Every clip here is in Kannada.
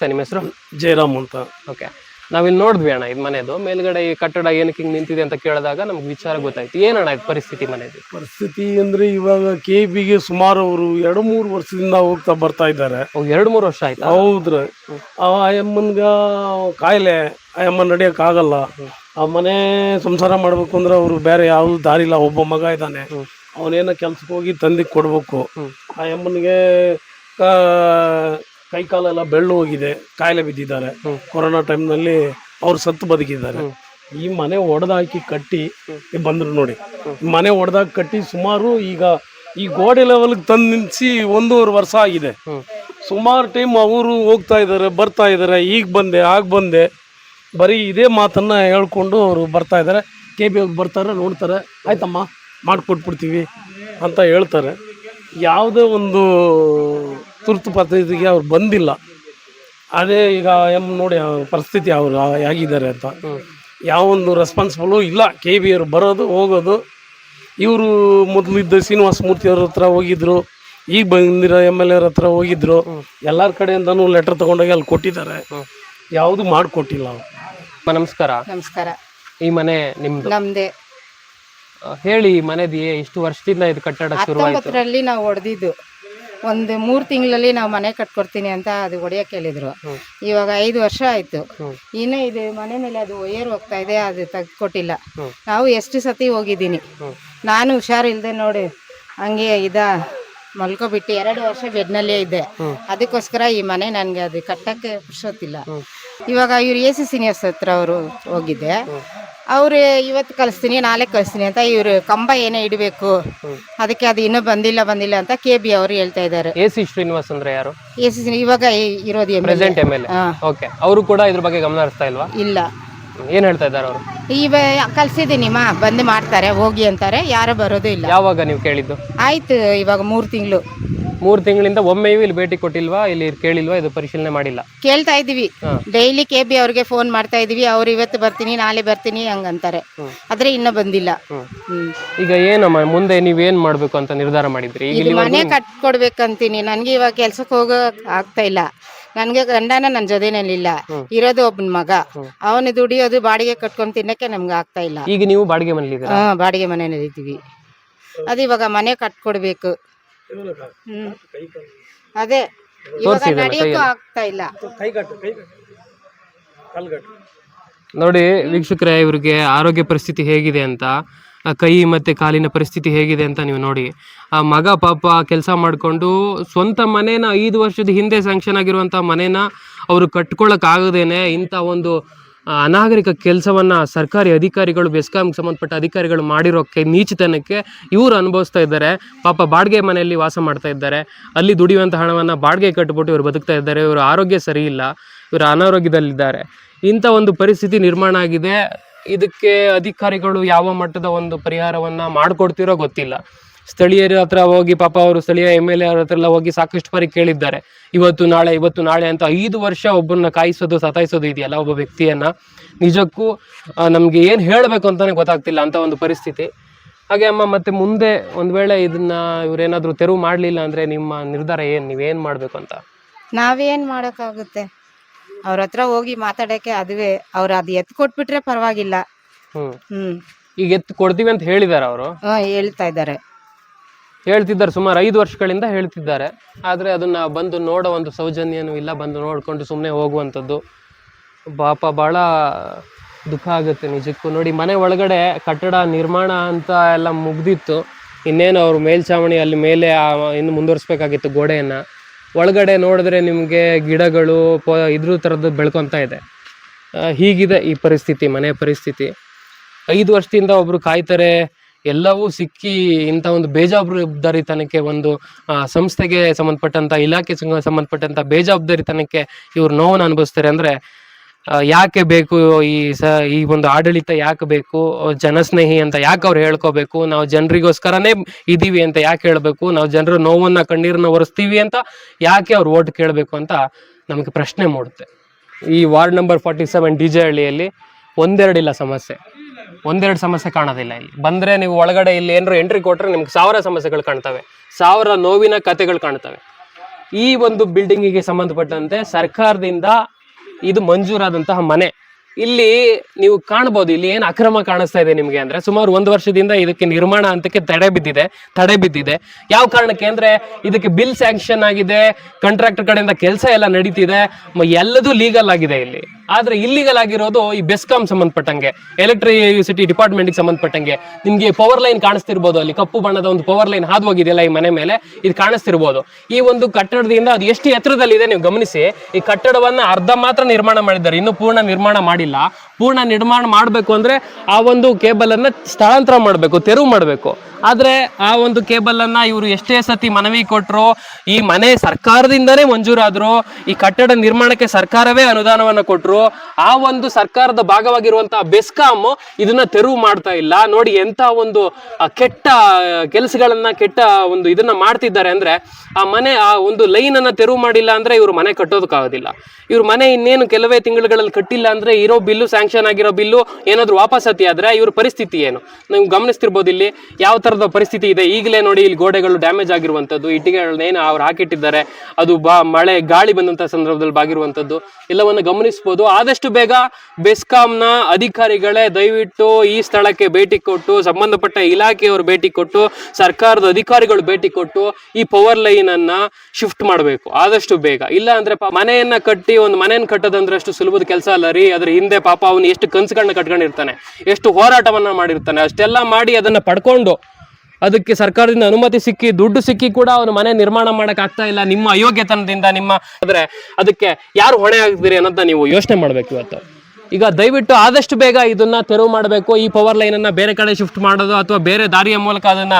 ನಮಸ್ತೆ ನಿಮ್ಮ ಹೆಸರು? ಜಯರಾಮ್ ಅಂತ. ಓಕೆ. ನಾವಿಲ್ಲಿ ನೋಡಿದ್ವಿ ಅಣ್ಣ ಇದು ಮನೆದು. ಮೇಲ್ಗಡೆ ಈ ಕಟ್ಟಡ ಏನಕ್ಕೆ ಹಿಂಗೆ ನಿಂತಿದೆ ಅಂತ ಕೇಳಿದಾಗ ನಮ್ಗೆ ವಿಚಾರ ಗೊತ್ತಾಯ್ತು. ಏನಣ್ಣ ಇದು ಪರಿಸ್ಥಿತಿ ಮನೆದು? ಪರಿಸ್ಥಿತಿ ಅಂದ್ರೆ ಇವಾಗ ಕೆ ಬಿಗೆ ಸುಮಾರು ಅವರು ಎರಡು ಮೂರು ವರ್ಷದಿಂದ ಹೋಗ್ತಾ ಬರ್ತಾ ಇದ್ದಾರೆ. ಅವು ಎರಡು ಮೂರು ವರ್ಷ ಆಯ್ತು? ಹೌದ್ರ. ಆ ಅಮ್ಮನ್ಗ ಕಾಯಿಲೆ ಆ ಅಮ್ಮ ನಡಿಯಕ್ ಆಗಲ್ಲ. ಆ ಮನೆ ಸಂಸಾರ ಮಾಡ್ಬೇಕು ಅಂದ್ರೆ ಅವ್ರು ಬೇರೆ ಯಾವ್ದು ದಾರಿ ಇಲ್ಲ. ಒಬ್ಬ ಮಗ ಇದ್ದಾನೆ. ಅವನೇನ ಕೆಲ್ಸಕ್ಕೆ ಹೋಗಿ ತಂದಿ ಕೊಡ್ಬೇಕು ಆ ಅಮ್ಮನಿಗೆ ಕೈ ಕಾಲೆಲ್ಲ ಬೆಳ್ಳು ಹೋಗಿದೆ ಕಾಯಿಲೆ ಬಿದ್ದಿದ್ದಾರೆ. ಕೊರೋನಾ ಟೈಮ್ನಲ್ಲಿ ಅವ್ರು ಸತ್ತು ಬದುಕಿದ್ದಾರೆ. ಈ ಮನೆ ಒಡೆದಾಕಿ ಕಟ್ಟಿ ಬಂದರು ನೋಡಿ. ಮನೆ ಒಡೆದಾಕಿ ಕಟ್ಟಿ ಸುಮಾರು ಈಗ ಈ ಗೋಡೆ ಲೆವೆಲ್ಗೆ ತಂದು ನಿಲ್ಲಿಸಿ ಒಂದೂವರೆ ವರ್ಷ ಆಗಿದೆ. ಸುಮಾರು ಟೈಮ್ ಅವರು ಹೋಗ್ತಾ ಇದ್ದಾರೆ ಬರ್ತಾ ಇದ್ದಾರೆ ಈಗ ಬಂದೆ ಆಗ ಬಂದೆ. ಬರೀ ಇದೇ ಮಾತನ್ನ ಹೇಳ್ಕೊಂಡು ಅವರು ಬರ್ತಾ ಇದ್ದಾರೆ ಕೆ ಬಿ ಬರ್ತಾರೆ ನೋಡ್ತಾರೆ. ಆಯ್ತಮ್ಮ ಮಾಡಿಕೊಟ್ಬಿಡ್ತೀವಿ ಅಂತ ಹೇಳ್ತಾರೆ. ಯಾವುದೇ ಒಂದು ತುರ್ತು ಪರಿಸ್ಥಿತಿಗೆ ಅವ್ರು ಬಂದಿಲ್ಲ. ಅದೇ ಈಗ ಎಂ ನೋಡಿ ಅವ್ರ ಪರಿಸ್ಥಿತಿ ಅವರು ಹೇಗಿದ್ದಾರೆ ಅಂತ. ಯಾವ ಒಂದು ರೆಸ್ಪಾನ್ಸಿಬಲು ಇಲ್ಲ. ಕೆ ಬಿ ಅವರು ಬರೋದು ಹೋಗೋದು. ಇವರು ಮೊದಲಿದ್ದ ಶ್ರೀನಿವಾಸ ಮೂರ್ತಿ ಅವ್ರ ಹತ್ರ ಹೋಗಿದ್ರು. ಈಗ ಬಂದಿರೋ ಎಂ ಎಲ್ ಎರ್ ಹತ್ರ ಹೋಗಿದ್ರು. ಎಲ್ಲರ ಕಡೆಯಿಂದನೂ ಲೆಟರ್ ತಗೊಂಡೋಗಿ ಅಲ್ಲಿ ಕೊಟ್ಟಿದ್ದಾರೆ. ಯಾವುದು ಮಾಡಿಕೊಟ್ಟಿಲ್ಲ ಅವ್ರು. ನಮಸ್ಕಾರ. ನಮಸ್ಕಾರ. ಈ ಮನೆ ನಿಮ್ದು? ನಮ್ದೇ. ಹೇಳಿ ಈ ಮನೆದು ಇಷ್ಟು ವರ್ಷದಿಂದ ಇದು ಕಟ್ಟಡ ಶುರು ಹತ್ತೊಂಬತ್ತರಲ್ಲಿ ನಾವು ಹೊಡೆದಿದ್ದು ಒಂದು ಮೂರು ತಿಂಗಳಲ್ಲಿ ನಾವು ಮನೆ ಕಟ್ಕೊಡ್ತೀನಿ ಅಂತ ಅದು ಹೊಡೆಯೋಕೆ ಹೇಳಿದ್ರು ಇವಾಗ ಐದು ವರ್ಷ ಆಯ್ತು. ಇನ್ನು ಇದು ಮನೆ ಮೇಲೆ ಅದು ಒಯ್ಯರ್ ಹೋಗ್ತಾ ಇದೆ ಅದು ತೆಗ್ದುಕೊಟ್ಟಿಲ್ಲ. ನಾವು ಎಷ್ಟು ಸತಿ ಹೋಗಿದ್ದೀನಿ. ನಾನು ಹುಷಾರಿಲ್ದೆ ನೋಡಿ ಹಂಗೆ ಇದ ಮಲ್ಕೊಬಿಟ್ಟು ಎರಡು ವರ್ಷ ಬೆಡ್ನಲ್ಲೇ ಇದ್ದೆ. ಅದಕ್ಕೋಸ್ಕರ ಈ ಮನೆ ನನಗೆ ಅದು ಕಟ್ಟಕ್ಕೆ ಪುರ್ಸೋತಿಲ್ಲ ಇವಾಗ ಇವ್ರು ಎ ಸಿ ಸೀನಿಯರ್ಸ್ ಹತ್ರ ಅವರು ಹೋಗಿದ್ದೆ. ಅವ್ರು ಇವತ್ತು ಕಳಿಸ್ತೀನಿ ನಾಳೆ ಕಳಿಸ್ತೀನಿ ಅಂತ ಇವರು ಕಂಬ ಏನೇ ಇಡಬೇಕು ಅದಕ್ಕೆ ಅದು ಇನ್ನೂ ಬಂದಿಲ್ಲ ಬಂದಿಲ್ಲ ಅಂತ ಕೆ ಬಿ ಅವರು ಹೇಳ್ತಾ ಇದ್ದಾರೆ. ಎ ಸಿ ಶ್ರೀನಿವಾಸ್ ಅಂದ್ರೆ ಯಾರು? ಎ ಸಿ ಇವಾಗ ಇ- ಇರೋದು MLA. ಪ್ರೆಸೆಂಟ್ ಎಂ ಎಲ್ ಹಾ. ಓಕೆ ಅವರು ಕೂಡ ಇದ್ರ ಬಗ್ಗೆ ಗಮನ ಹರಿಸ್ತಾ ಇಲ್ವಾ? ಇಲ್ಲ. ಏನ್ ಹೇಳ್ತಾ ಇದ್ದಾರೆ ಅವರು? ಇವ ಕಳ್ಸಿದ್ದೀನಿಮ್ಮ ಬಂದು ಮಾಡ್ತಾರೆ ಹೋಗಿ ಅಂತಾರೆ ಯಾರು ಬರೋದು ಇಲ್ಲ. ಯಾವಾಗ ನೀವು ಕೇಳಿದ್ದು? ಆಯ್ತು ಇವಾಗ ಮೂರು ತಿಂಗಳು. ಮೂರು ತಿಂಗಳಿಂದ ಒಮ್ಮೆಯೂ ಇಲ್ಲಿ ಭೇಟಿ ಕೊಟ್ಟಿಲ್ವಾ ಇಲ್ಲಿ ಕೇಳಿಲ್ವಾ ಇದು ಪರಿಶೀಲನೆ ಮಾಡಿಲ್ಲ? ಕೇಳ್ತಾ ಇದೀವಿ ಡೈಲಿ ಕೆ ಬಿ ಅವ್ರಿಗೆ ಫೋನ್ ಮಾಡ್ತಾ ಇದೀವಿ ಅವ್ರು ಇವತ್ತು ಬರ್ತೀನಿ ನಾಳೆ ಬರ್ತೀನಿ ಹಂಗಂತಾರೆ. ಆದ್ರೆ ಇನ್ನೂ ಬಂದಿಲ್ಲ. ಈಗ ಏನಮ್ಮ ಮುಂದೆ ನೀವೇನ್ ಮಾಡ್ಬೇಕು ಅಂತ ನಿರ್ಧಾರ ಮಾಡಿದ್ರಿ? ಈಗ ಕಟ್ ಮನೆ ಕಟ್ಕೊಡ್ಬೇಕಂತೀನಿ. ನನ್ಗೆ ಇವಾಗ ಕೆಲ್ಸಕ್ಕೆ ಹೋಗಕ್ ಆಗ್ತಾ ಇಲ್ಲ. ನನ್ಗೆ ಗಂಡನ ನನ್ನ ಜೊತೆನಲ್ಲಿಲ್ಲ ಇರೋದು ಒಬ್ಬನ ಮಗ. ಅವನು ದುಡಿಯೋದು ಬಾಡಿಗೆ ಕಟ್ಕೊಂಡ್ ತಿನ್ನಕ್ಕೆ ನಮ್ಗೆ ಆಗ್ತಾ ಇಲ್ಲ. ಈಗ ನೀವು ಬಾಡಿಗೆ ಮನೇಲಿ ಬಾಡಿಗೆ ಮನೇಲಿ ಇದ್ದೀವಿ ಅದು ಇವಾಗ ಮನೆ ಕಟ್ಕೊಡ್ಬೇಕು. ಹ್ಮ್. ಅದೇ ಇವಾಗ ನಡೆಯೋಕ್ಕೂ ಆಗ್ತಾ ಇಲ್ಲ. ಕೈಗಟ್ಟು ಕೈಗಟ್ಟು ಕಲ್ಗಟ್ಟು ನೋಡಿ ವೀಕ್ಷಕರೇ ಇವ್ರಿಗೆ ಆರೋಗ್ಯ ಪರಿಸ್ಥಿತಿ ಹೇಗಿದೆ ಅಂತ ಆ ಕೈ ಮತ್ತೆ ಕಾಲಿನ ಪರಿಸ್ಥಿತಿ ಹೇಗಿದೆ ಅಂತ ನೀವು ನೋಡಿ. ಆ ಮಗ ಪಾಪ ಕೆಲಸ ಮಾಡಿಕೊಂಡು ಸ್ವಂತ ಮನೇನ ಐದು ವರ್ಷದ ಹಿಂದೆ ಸ್ಯಾಂಕ್ಷನ್ ಆಗಿರುವಂತ ಮನೇನ ಅವರು ಕಟ್ಕೊಳಕ್ ಆಗದೇನೆ ಇಂಥ ಒಂದು ಅನಾಗರಿಕ ಕೆಲಸವನ್ನ ಸರ್ಕಾರಿ ಅಧಿಕಾರಿಗಳು ಬೆಸ್ಕಾಂಗೆ ಸಂಬಂಧಪಟ್ಟ ಅಧಿಕಾರಿಗಳು ಮಾಡಿರೋಕ್ಕೆ ನೀಚತನಕ್ಕೆ ಇವರು ಅನುಭವಿಸ್ತಾ ಇದ್ದಾರೆ. ಪಾಪ ಬಾಡಿಗೆ ಮನೆಯಲ್ಲಿ ವಾಸ ಮಾಡ್ತಾ ಇದ್ದಾರೆ. ಅಲ್ಲಿ ದುಡಿಯುವಂಥ ಹಣವನ್ನು ಬಾಡಿಗೆ ಕಟ್ಬಿಟ್ಟು ಇವರು ಬದುಕ್ತಾ ಇದ್ದಾರೆ. ಇವರು ಆರೋಗ್ಯ ಸರಿ ಇಲ್ಲ. ಇವರು ಅನಾರೋಗ್ಯದಲ್ಲಿದ್ದಾರೆ. ಇಂಥ ಒಂದು ಪರಿಸ್ಥಿತಿ ನಿರ್ಮಾಣ ಆಗಿದೆ. ಇದಕ್ಕೆ ಅಧಿಕಾರಿಗಳು ಯಾವ ಮಟ್ಟದ ಒಂದು ಪರಿಹಾರವನ್ನ ಮಾಡಿಕೊಡ್ತಿರೋ ಗೊತ್ತಿಲ್ಲ. ಸ್ಥಳೀಯರ ಹತ್ರ ಹೋಗಿ ಪಾಪ ಅವರು ಸ್ಥಳೀಯ ಎಂ ಎಲ್ ಎ ಅವ್ರ ಹತ್ರ ಎಲ್ಲ ಹೋಗಿ ಸಾಕಷ್ಟು ಬಾರಿ ಕೇಳಿದ್ದಾರೆ. ಇವತ್ತು ನಾಳೆ ಇವತ್ತು ನಾಳೆ ಅಂತ ಐದು ವರ್ಷ ಒಬ್ಬರನ್ನ ಕಾಯಿಸೋದು ಸತಾಯಿಸೋದು ಇದೆಯಲ್ಲ ಒಬ್ಬ ವ್ಯಕ್ತಿಯನ್ನ. ನಿಜಕ್ಕೂ ನಮ್ಗೆ ಏನು ಹೇಳಬೇಕು ಅಂತಾನೆ ಗೊತ್ತಾಗ್ತಿಲ್ಲ ಅಂತ ಒಂದು ಪರಿಸ್ಥಿತಿ. ಹಾಗೆ ಅಮ್ಮ ಮತ್ತೆ ಮುಂದೆ ಒಂದ್ ವೇಳೆ ಇದನ್ನ ಇವ್ರೇನಾದ್ರೂ ತೆರವು ಮಾಡಲಿಲ್ಲ ಅಂದ್ರೆ ನಿಮ್ಮ ನಿರ್ಧಾರ ಏನು? ನೀವೇನ್ ಮಾಡ್ಬೇಕು ಅಂತ? ನಾವೇನ್ ಮಾಡೋಕ್ಕಾಗುತ್ತೆ? ಅವ್ರ ಹತ್ರ ಹೋಗಿ ಮಾತಾಡಕ್ಕೆ ಅದುವೇ ಅವ್ರ ಅದು ಎತ್ ಕೊಟ್ಬಿಟ್ರೆ ಪರವಾಗಿಲ್ಲ. ಹ್ಮ್. ಹ್ಮ್. ಈಗ ಎತ್ತು ಕೊಡ್ತೀವಿ ಅಂತ ಹೇಳಿದಾರೆ ಅವರು? ಹಾ ಹೇಳ್ತಾ ಇದ್ದಾರೆ. ಹೇಳ್ತಿದ್ದಾರೆ, ಸುಮಾರು ಐದು ವರ್ಷಗಳಿಂದ ಹೇಳ್ತಿದ್ದಾರೆ. ಆದರೆ ಅದನ್ನ ಬಂದು ನೋಡೋ ಒಂದು ಸೌಜನ್ಯನೂ ಇಲ್ಲ, ಬಂದು ನೋಡಿಕೊಂಡು ಸುಮ್ಮನೆ ಹೋಗುವಂಥದ್ದು. ಪಾಪ ಭಾಳ ದುಃಖ ಆಗುತ್ತೆ ನಿಜಕ್ಕೂ. ನೋಡಿ, ಮನೆ ಒಳಗಡೆ ಕಟ್ಟಡ ನಿರ್ಮಾಣ ಅಂತ ಎಲ್ಲ ಮುಗ್ದಿತ್ತು. ಇನ್ನೇನು ಅವರು ಮೇಲ್ಛಾವಣಿ ಅಲ್ಲಿ ಮೇಲೆ ಇನ್ನು ಮುಂದುವರಿಸ್ಬೇಕಾಗಿತ್ತು ಗೋಡೆಯನ್ನು. ಒಳಗಡೆ ನೋಡಿದ್ರೆ ನಿಮಗೆ ಗಿಡಗಳು, ಪೊ, ಇದ್ರ ಥರದ್ದು ಬೆಳ್ಕೊತಾ ಇದೆ. ಹೀಗಿದೆ ಈ ಪರಿಸ್ಥಿತಿ, ಮನೆ ಪರಿಸ್ಥಿತಿ. ಐದು ವರ್ಷದಿಂದ ಒಬ್ರು ಕಾಯ್ತಾರೆ ಎಲ್ಲವೂ ಸಿಕ್ಕಿ ಇಂಥ ಒಂದು ಬೇಜವಾಬ್ದಾರಿತನಕ್ಕೆ ಒಂದು ಸಂಸ್ಥೆಗೆ ಸಂಬಂಧಪಟ್ಟಂಥ, ಇಲಾಖೆ ಸಂಬಂಧಪಟ್ಟಂಥ ಬೇಜವಾಬ್ದಾರಿತನಕ್ಕೆ ಇವ್ರು ನೋವನ್ನು ಅನುಭವಿಸ್ತಾರೆ ಅಂದ್ರೆ ಯಾಕೆ ಬೇಕು ಈ ಸ, ಈ ಒಂದು ಆಡಳಿತ ಯಾಕೆ ಬೇಕು, ಜನಸ್ನೇಹಿ ಅಂತ ಯಾಕೆ ಅವ್ರು ಹೇಳ್ಕೋಬೇಕು, ನಾವು ಜನರಿಗೋಸ್ಕರನೇ ಇದ್ದೀವಿ ಅಂತ ಯಾಕೆ ಹೇಳಬೇಕು, ನಾವು ಜನರ ನೋವನ್ನ, ಕಣ್ಣೀರನ್ನ ಒರೆಸ್ತೀವಿ ಅಂತ ಯಾಕೆ ಅವ್ರು ಓಟ್ ಕೇಳಬೇಕು ಅಂತ ನಮಗೆ ಪ್ರಶ್ನೆ ಮೂಡುತ್ತೆ. ಈ ward number forty seven D J ಹಳ್ಳಿಯಲ್ಲಿ ಒಂದೆರಡಿಲ್ಲ ಸಮಸ್ಯೆ. ಒಂದೆರಡು ಸಮಸ್ಯೆ ಕಾಣೋದಿಲ್ಲ ಇಲ್ಲಿ. ಬಂದರೆ ನೀವು ಒಳಗಡೆ ಇಲ್ಲಿ ಏನಾರು ಎಂಟ್ರಿ ಕೊಟ್ಟರೆ ನಿಮ್ಗೆ ಸಾವಿರ ಸಮಸ್ಯೆಗಳು ಕಾಣ್ತವೆ. ಸಾವಿರ ನೋವಿನ ಕತೆಗಳು ಕಾಣ್ತವೆ. ಈ ಒಂದು ಬಿಲ್ಡಿಂಗಿಗೆ ಸಂಬಂಧಪಟ್ಟಂತೆ ಸರ್ಕಾರದಿಂದ ಇದು ಮಂಜೂರಾದಂತಹ ಮನೆ. ಇಲ್ಲಿ ನೀವು ಕಾಣಬಹುದು ಇಲ್ಲಿ ಏನು ಅಕ್ರಮ ಕಾಣಿಸ್ತಾ ಇದೆ ನಿಮಗೆ ಅಂದ್ರೆ ಸುಮಾರು ಒಂದು ವರ್ಷದಿಂದ ಇದಕ್ಕೆ ನಿರ್ಮಾಣ ಹಂತಕ್ಕೆ ತಡೆ ಬಿದ್ದಿದೆ ತಡೆ ಬಿದ್ದಿದೆ. ಯಾವ ಕಾರಣಕ್ಕೆ ಅಂದ್ರೆ ಇದಕ್ಕೆ ಬಿಲ್ ಸ್ಯಾಂಕ್ಷನ್ ಆಗಿದೆ ಕಾಂಟ್ರಾಕ್ಟರ್ ಕಡೆಯಿಂದ ಕೆಲಸ ಎಲ್ಲ ನಡೀತಿದೆ ಎಲ್ಲದೂ ಲೀಗಲ್ ಆಗಿದೆ ಇಲ್ಲಿ. ಆದ್ರೆ ಇಲ್ಲಿಗಲ್ ಆಗಿರೋದು ಈ ಬೆಸ್ಕಾಂ ಸಂಬಂಧಪಟ್ಟಂಗೆ ಎಲೆಕ್ಟ್ರಿಸಿಟಿ ಡಿಪಾರ್ಟ್ಮೆಂಟ್ಗೆ ಸಂಬಂಧಪಟ್ಟಂಗೆ. ನಿಮ್ಗೆ ಪವರ್ ಲೈನ್ ಕಾಣಿಸ್ತಿರ್ಬೋದು ಅಲ್ಲಿ, ಕಪ್ಪು ಬಣ್ಣದ ಒಂದು ಪವರ್ ಲೈನ್ ಹಾದು ಹೋಗಿದೆಯಲ್ಲ ಈ ಮನೆ ಮೇಲೆ, ಇದು ಕಾಣಿಸ್ತಿರ್ಬೋದು. ಈ ಒಂದು ಕಟ್ಟಡದಿಂದ ಅದು ಎಷ್ಟು ಎತ್ತರದಲ್ಲಿ ಇದೆ ನೀವು ಗಮನಿಸಿ, ಈ ಕಟ್ಟಡವನ್ನ ಅರ್ಧ ಮಾತ್ರ ನಿರ್ಮಾಣ ಮಾಡಿದ್ದಾರೆ, ಇನ್ನು ಪೂರ್ಣ ನಿರ್ಮಾಣ ಮಾಡಿಲ್ಲ ಪೂರ್ಣ ನಿರ್ಮಾಣ ಮಾಡಬೇಕು ಅಂದರೆ ಆ ಒಂದು ಕೇಬಲನ್ನು ಸ್ಥಳಾಂತರ ಮಾಡಬೇಕು ತೆರವು ಮಾಡಬೇಕು. ಆದ್ರೆ ಆ ಒಂದು ಕೇಬಲ್ ಅನ್ನ ಇವರು ಎಷ್ಟೇ ಸತಿ ಮನವಿ ಕೊಟ್ಟರು ಈ ಮನೆ ಸರ್ಕಾರದಿಂದನೇ ಮಂಜೂರಾದರು, ಈ ಕಟ್ಟಡ ನಿರ್ಮಾಣಕ್ಕೆ ಸರ್ಕಾರವೇ ಅನುದಾನವನ್ನ ಕೊಟ್ಟರು ಆ ಒಂದು ಸರ್ಕಾರದ ಭಾಗವಾಗಿರುವಂತಹ ಬೆಸ್ಕಾಮ್ ಇದನ್ನ ತೆರವು ಮಾಡ್ತಾ ಇಲ್ಲ. ನೋಡಿ ಎಂತ ಒಂದು ಕೆಟ್ಟ, ಕೆಲಸಗಳನ್ನ, ಕೆಟ್ಟ ಒಂದು ಇದನ್ನ ಮಾಡ್ತಿದ್ದಾರೆ ಅಂದ್ರೆ, ಆ ಮನೆ, ಆ ಒಂದು ಲೈನ್ ಅನ್ನ ತೆರವು ಮಾಡಿಲ್ಲ ಅಂದ್ರೆ ಇವರು ಮನೆ ಕಟ್ಟೋದಕ್ಕಾಗೋದಿಲ್ಲ ಇವ್ರ ಮನೆ ಇನ್ನೇನು ಕೆಲವೇ ತಿಂಗಳುಗಳಲ್ಲಿ ಕಟ್ಟಿಲ್ಲ ಅಂದ್ರೆ ಇರೋ ಬಿಲ್ಲು ಸ್ಯಾಂಕ್ಷನ್ ಆಗಿರೋ ಬಿಲ್ಲು ಏನಾದ್ರು ವಾಪಸ್ಸತಿ ಆದ್ರೆ ಇವ್ರ ಪರಿಸ್ಥಿತಿ ಏನು? ನೀವು ಗಮನಿಸ್ತಿರ್ಬೋದು ಇಲ್ಲಿ. ಯಾವ ತರದ ಪರಿಸ್ಥಿತಿ ಇದೆ. ಈಗಲೇ ನೋಡಿ ಇಲ್ಲಿ ಗೋಡೆಗಳು ಡ್ಯಾಮೇಜ್ ಆಗಿರುವಂತದ್ದು. ಇಟ್ಟಿಗೆಗಳನ್ನ ಏನು ಅವ್ರು ಹಾಕಿಟ್ಟಿದ್ದಾರೆ. ಅದು ಬಾ, ಮಳೆ, ಗಾಳಿ ಬಂದಂತ ಸಂದರ್ಭದಲ್ಲಿ ಬಾಗಿರುವಂತದ್ದು. ಎಲ್ಲವನ್ನು ಗಮನಿಸಬಹುದು ಆದಷ್ಟು ಬೇಗ ಬೆಸ್ಕಾಂನ ಅಧಿಕಾರಿಗಳೇ ದಯವಿಟ್ಟು ಈ ಸ್ಥಳಕ್ಕೆ ಭೇಟಿ ಕೊಟ್ಟು, ಸಂಬಂಧಪಟ್ಟ ಇಲಾಖೆಯವರು ಭೇಟಿ ಕೊಟ್ಟು, ಸರ್ಕಾರದ ಅಧಿಕಾರಿಗಳು ಭೇಟಿ ಕೊಟ್ಟು ಈ ಪವರ್ ಲೈನ್ ಅನ್ನ ಶಿಫ್ಟ್ ಮಾಡಬೇಕು. ಆದಷ್ಟು ಬೇಗ. ಇಲ್ಲ ಅಂದ್ರೆ ಮನೆಯನ್ನ ಕಟ್ಟಿ ಒಂದು ಮನೆಯನ್ನು ಕಟ್ಟೋದಂದ್ರೆ ಅಷ್ಟು ಸುಲಭದ ಕೆಲಸ ಅಲ್ಲ ರೀ. ಅದ್ರ ಹಿಂದೆ ಪಾಪ ಅವನು ಎಷ್ಟು ಕನ್ಸುಗಳನ್ನ ಕಟ್ಕೊಂಡಿರ್ತಾನೆ. ಎಷ್ಟು ಹೋರಾಟವನ್ನ ಮಾಡಿರ್ತಾನೆ. ಅಷ್ಟೆಲ್ಲ ಮಾಡಿ ಅದನ್ನ ಪಡ್ಕೊಂಡು ಅದಕ್ಕೆ ಸರ್ಕಾರದಿಂದ ಅನುಮತಿ ಸಿಕ್ಕಿ, ದುಡ್ಡು ಸಿಕ್ಕಿ ಕೂಡ ಅವನು ಮನೆ ನಿರ್ಮಾಣ ಮಾಡಕ್ ಆಗ್ತಾ ಇಲ್ಲ. ನಿಮ್ಮ ಅಯೋಗ್ಯತನದಿಂದ ನಿಮ್ಮ ಆದ್ರೆ ಅದಕ್ಕೆ ಯಾರು ಹೊಣೆ ಆಗ್ತೀರಿ ಅನ್ನೋದನ್ನ ನೀವು ಯೋಚನೆ ಮಾಡ್ಬೇಕು ಇವತ್ತು. ಈಗ ದಯವಿಟ್ಟು ಆದಷ್ಟು ಬೇಗ ಇದನ್ನ ತೆರವು ಮಾಡಬೇಕು. ಈ ಪವರ್ ಲೈನ್ ಅನ್ನ ಬೇರೆ ಕಡೆ ಶಿಫ್ಟ್ ಮಾಡೋದು ಅಥವಾ ಬೇರೆ ದಾರಿಯ ಮೂಲಕ ಅದನ್ನ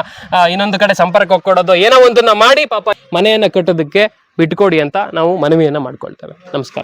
ಇನ್ನೊಂದು ಕಡೆ ಸಂಪರ್ಕ ಕೊಡೋದು ಏನೋ ಒಂದನ್ನ ಮಾಡಿ ಪಾಪ ಮನೆಯನ್ನ ಕಟ್ಟೋದಕ್ಕೆ ಬಿಟ್ಕೊಡಿ ಅಂತ ನಾವು ಮನವಿಯನ್ನ ಮಾಡ್ಕೊಳ್ತೇವೆ. ನಮಸ್ಕಾರ.